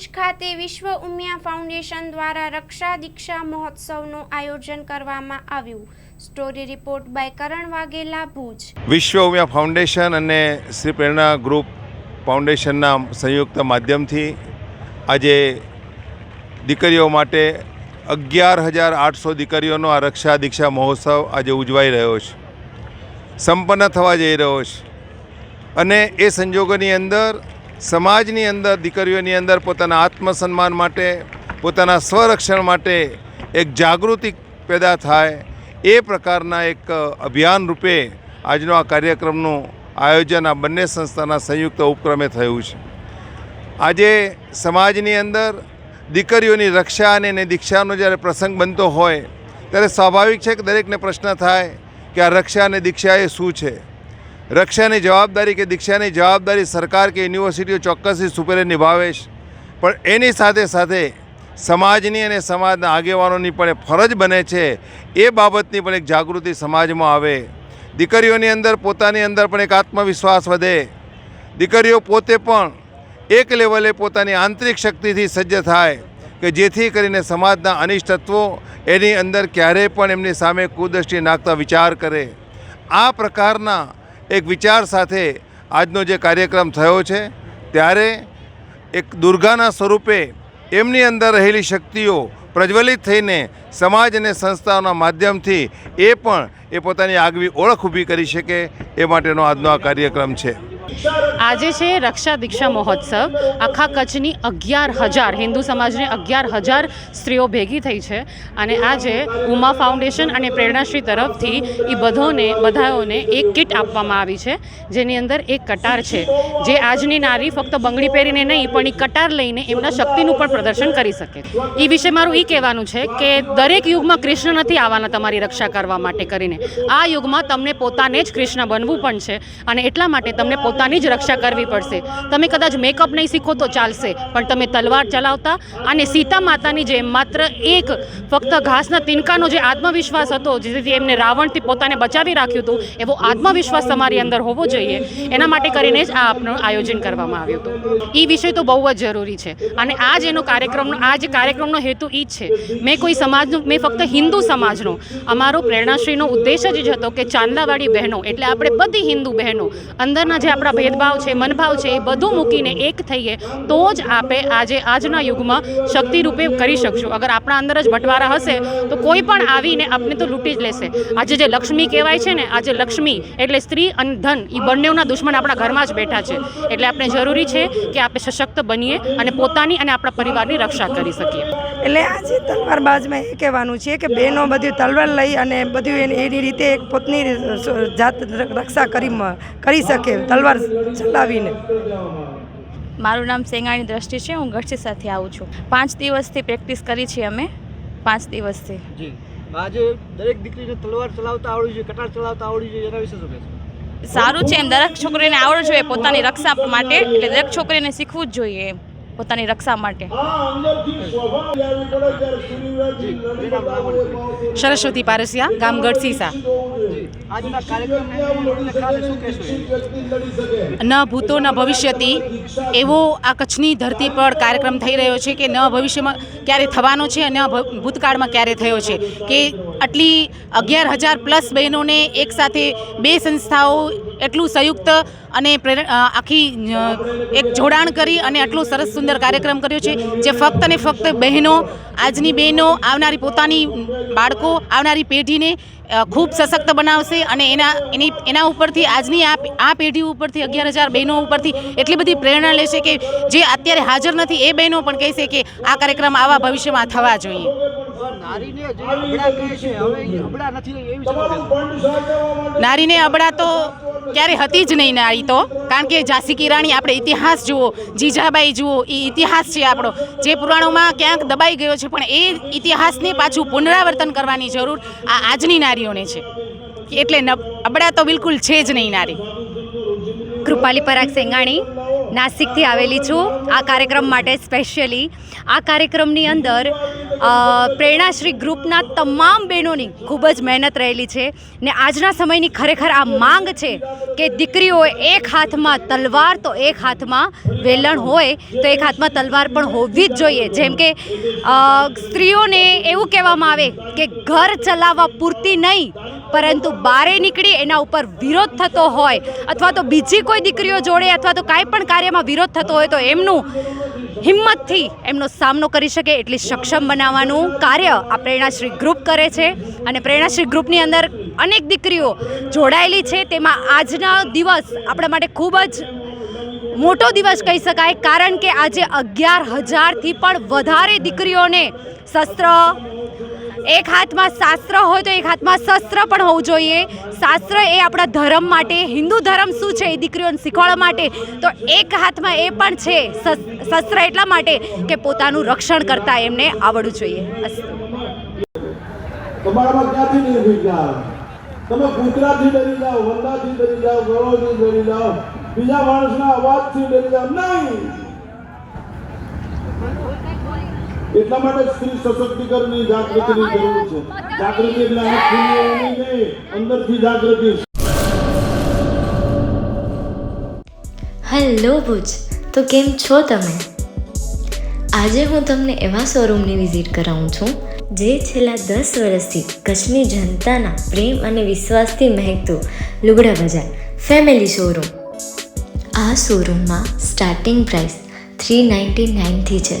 ભુજ ખાતે વિશ્વ ઉમિયા ફાઉન્ડેશન દ્વારા રક્ષા દીક્ષા મહોત્સવનું આયોજન કરવામાં આવ્યું. Story report by Karan Vaghela, Bhuj. Vishwa Umiya foundation અને શ્રી પ્રેરણા ગ્રુપ ફાઉન્ડેશનના સંયુક્ત માધ્યમથી આજે દીકરીઓ માટે અગિયાર હજાર આઠસો દીકરીઓનો આ રક્ષા દીક્ષા મહોત્સવ આજે ઉજવાઈ રહ્યો છે. સંપન્ન થવા જઈ રહ્યો છે. અને એ સંજોગોની અંદર સમાજની અંદર, દીકરીઓની અંદર પોતાના આત્મસન્માન માટે, પોતાના સ્વરક્ષણ માટે એક જાગૃતિ પેદા થાય એ પ્રકારના એક અભિયાન રૂપે આજનો આ કાર્યક્રમનું આયોજન આ બંને સંસ્થાના સંયુક્ત ઉપક્રમે થયું છે. આજે સમાજની અંદર દીકરીઓની રક્ષા અને એને દીક્ષાનો જ્યારે પ્રસંગ બનતો હોય, ત્યારે સ્વાભાવિક છે કે દરેકને પ્રશ્ન થાય કે આ રક્ષા અને દીક્ષા એ શું છે? રક્ષાની જવાબદારી કે દીક્ષાની જવાબદારી સરકાર કે યુનિવર્સિટીઓ ચોક્કસથી સુપેરે નિભાવે છે. પણ એની સાથે સાથે સમાજની અને સમાજના આગેવાનોની પણ ફરજ બને છે. એ બાબતની પણ એક જાગૃતિ સમાજમાં આવે. દીકરીઓની અંદર પોતાની અંદર પણ એક આત્મવિશ્વાસ વધે. દીકરીઓ પોતે પણ એક લેવલે પોતાની આંતરિક શક્તિથી સજ્જ થાય કે જેથી કરીને સમાજના અનિષ્ટ તત્વો એની અંદર ક્યારેય પણ એમની સામે કુદૃષ્ટિ નાખતા વિચાર કરે. આ પ્રકારના એક વિચાર સાથે આજનો જે કાર્યક્રમ થયો છે, ત્યારે એક દુર્ગાના સ્વરૂપે એમની અંદર રહેલી શક્તિઓ પ્રજ્વલિત થઈને સમાજ અને સંસ્થાઓના માધ્યમથી એ પણ એ પોતાની આગવી ઓળખ ઊભી કરી શકે એ માટેનો આજનો આ કાર્યક્રમ છે. આજે છે રક્ષા દીક્ષા મહોત્સવ. આખા કચ્છની અગિયાર હજાર, હિન્દુ સમાજની અગિયાર હજાર સ્ત્રીઓ ભેગી થઈ છે અને આજે ઉમા ફાઉન્ડેશન અને પ્રેરણાશ્રી તરફથી એ બધોને, બધાઓને એક કિટ આપવામાં આવી છે, જેની અંદર એક કટાર છે. જે આજની નારી ફક્ત બંગડી પહેરીને નહીં, પણ એ કટાર લઈને એમના શક્તિનું પણ પ્રદર્શન કરી શકે. એ વિશે મારું એ કહેવાનું છે કે દરેક યુગમાં કૃષ્ણ નથી આવવાના તમારી રક્ષા કરવા માટે કરીને. આ યુગમાં તમને પોતાને જ કૃષ્ણ બનવું પણ છે અને એટલા માટે તમને પોતાની જ રક્ષા કરવી પડશે. તમે કદાચ મેકઅપ નહીં શીખો તો ચાલશે, પણ તમે તલવાર ચલાવતા અને સીતા માતાની જેમ માત્ર એક ફક્ત ઘાસના તિનકાનો જે આત્મવિશ્વાસ હતો, જેથી એમને રાવણથી પોતાને બચાવી રાખ્યું હતું, એવો આત્મવિશ્વાસ તમારી અંદર હોવો જોઈએ. એના માટે કરીને જ આ આપનું આયોજન કરવામાં આવ્યું હતું. એ વિષય તો બહુ જ જરૂરી છે. અને આ જ એનો કાર્યક્રમનો, આ જે કાર્યક્રમનો હેતુ એ જ છે. મેં કોઈ સમાજનો, મેં ફક્ત હિન્દુ સમાજનો. અમારો પ્રેરણાશ્રીનો ઉદ્દેશ જ હતો કે ચાંદલાવાળી બહેનો, એટલે આપણે બધી હિન્દુ બહેનો, અંદરના જે આપણા ભેદભાવ છે, મનભાવ છે, એ બધું મૂકીને એક થઈએ, તો જ આપણે આજે આજના યુગમાં શક્તિ રૂપે કરી શકશું. અગર આપણા અંદર જ બટવારા હશે, તો કોઈ પણ આવીને આપણે તો લૂંટી જ લેશે. આજે જે લક્ષ્મી કહેવાય છે ને, આજે લક્ષ્મી એટલે સ્ત્રી અને ધન એ બંનેના દુશ્મન આપણા ઘરમાં જ બેઠા છે. એટલે આપણે જરૂરી છે કે આપણે સશક્ત બનીએ અને પોતાની અને આપણા પરિવારની રક્ષા કરી શકીએ. એટલે આજે તલવારબાજમાં એ કહેવાનું છે કે બહેનો બધી તલવાર લઈ અને બધું એની એની રીતે એક પોતની જાત રક્ષા કરી કરી શકે તલવાર ચલાવીને. મારું નામ સેંગાણી દ્રષ્ટિ છે હું ગઢસીસાથી આવું છું. પાંચ દિવસથી પ્રેક્ટિસ કરી છે અમે પાંચ દિવસથી. જી. આજે દરેક દીકરીને તલવાર ચલાવતા આવડ્યું જોઈએ કટાર ચલાવતા આવડ્યું જોઈએ એના વિશે શું કહેશો? સારું છે એમ દરેક છોકરીને આવડવું જોઈએ પોતાની રક્ષા માટે એટલે દરેક છોકરીને શીખવું જ જોઈએ એમ. પોતાની રક્ષા માટે. સરસ્વતી પારસિયા ગામ ગઢસીસા આજના કાર્યક્રમને કારણે શું કહેશો ન ભૂતો ન ભવિષ્યતી એવો આ કચ્છની ધરતી પર કાર્યક્રમ થઈ રહ્યો છે કે ન ભવિષ્યમાં ક્યારે થવાનો છે ન ભૂતકાળમાં ક્યારે થયો છે કે આટલી અગિયાર હજાર પ્લસ બહેનોને એકસાથે બે સંસ્થાઓ એટલું સંયુક્ત અને પ્રેર આખી એક જોડાણ કરી અને આટલો સરસ સુંદર કાર્યક્રમ કર્યો છે જે ફક્ત અને ફક્ત બહેનો આજની બહેનો આવનારી પોતાની બાળકો આવનારી પેઢીને ખૂબ સશક્ત બનાવશે અને એના એની એના ઉપરથી આજની આ આ પેઢી ઉપરથી અગિયાર હજાર બહેનો ઉપરથી એટલી બધી પ્રેરણા લેશે કે જે અત્યારે હાજર નથી એ બહેનો પણ કહેશે કે આ કાર્યક્રમ આવા ભવિષ્યમાં થવા જોઈએ. નારીને અબડા તો ક્યારે હતી જ નહીં નારી તો. કારણ કે ઝાંસી કી રાણી આપણે ઇતિહાસ જુઓ, જીજાબાઈ જુઓ એ ઇતિહાસ છે આપણો. જે પુરાણોમાં ક્યાંક દબાઈ ગયો છે, પણ એ ઇતિહાસને પાછું પુનરાવર્તન કરવાની જરૂર આ આજની નારીઓને છે. એટલે ન- અબડા તો બિલકુલ છે જ નહીં નારી. કૃપાલી પરાગ સેંગાણી નાસિકથી આવેલી છું. આ કાર્યક્રમ માટે સ્પેશિયલી આ કાર્યક્રમની અંદર પ્રેરણાશ્રી ગ્રુપના તમામ બહેનોની ખૂબ જ મહેનત રહેલી છે ને આજના સમયની ખરેખર આ માંગ છે કે દીકરીઓએ એક હાથમાં તલવાર તો એક હાથમાં વેલણ હોય, તો એક હાથમાં તલવાર પણ હોવી જ જોઈએ. જેમ કે સ્ત્રીઓને એવું કહેવામાં આવે કે ઘર ચલાવવા પૂરતી નહીં પરંતુ બારે નીકળી એના ઉપર વિરોધ થતો હોય અથવા તો બીજી કોઈ દીકરીઓ જોડે અથવા તો કાંઈ પણ કાર્યમાં વિરોધ થતો હોય તો એમનું હિંમતથી એમનો સામનો કરી શકે એટલી સક્ષમ બનાવવાનું કાર્ય આ પ્રેરણાશ્રી ગ્રુપ કરે છે. અને પ્રેરણાશ્રી ગ્રુપની અંદર અનેક દીકરીઓ જોડાયેલી છે. તેમાં આજના દિવસ આપણા માટે ખૂબ જ મોટો દિવસ કહી શકાય. કારણ કે આજે અગિયાર હજારથી પણ વધારે દીકરીઓને શસ્ત્ર એક હાથમાં શાસ્ત્ર હોય તો એક હાથમાં શસ્ત્ર પણ હોવું જોઈએ. શાસ્ત્ર એ આપણા ધર્મ માટે, હિન્દુ ધર્મ શું છે એ દીકરીઓને શીખવાડવા માટે? તો એક હાથમાં એ પણ છે શસ્ત્ર એટલા માટે કે પોતાનું રક્ષણ કરતા એમને આવડવું જોઈએ. તમે કૂતરાથી ડરી જાઓ વંદાથી ડરી જાઓ ગરોથી ડરી જાઓ, બીજા માણસના અવાજથી ડરી જાઓ. નહીં! એટલા માટે સ્ત્રી સશક્તિકરણની જાગૃતિની જરૂર છે. જાગૃતિ એટલે નહીં અંદરથી જાગૃતિ હેલો ભુજ, તો કેમ છો તમે? આજે હું તમને એવા શોરૂમની વિઝિટ કરાવું છું, જે છેલ્લા દસ વર્ષથી કચ્છની જનતાના પ્રેમ અને વિશ્વાસથી મહેકતું લુગડા બજાર ફેમિલી શોરૂમ. આ શોરૂમમાં સ્ટાર્ટિંગ પ્રાઇસ થ્રી નાઇન્ટી નાઇનથી છે.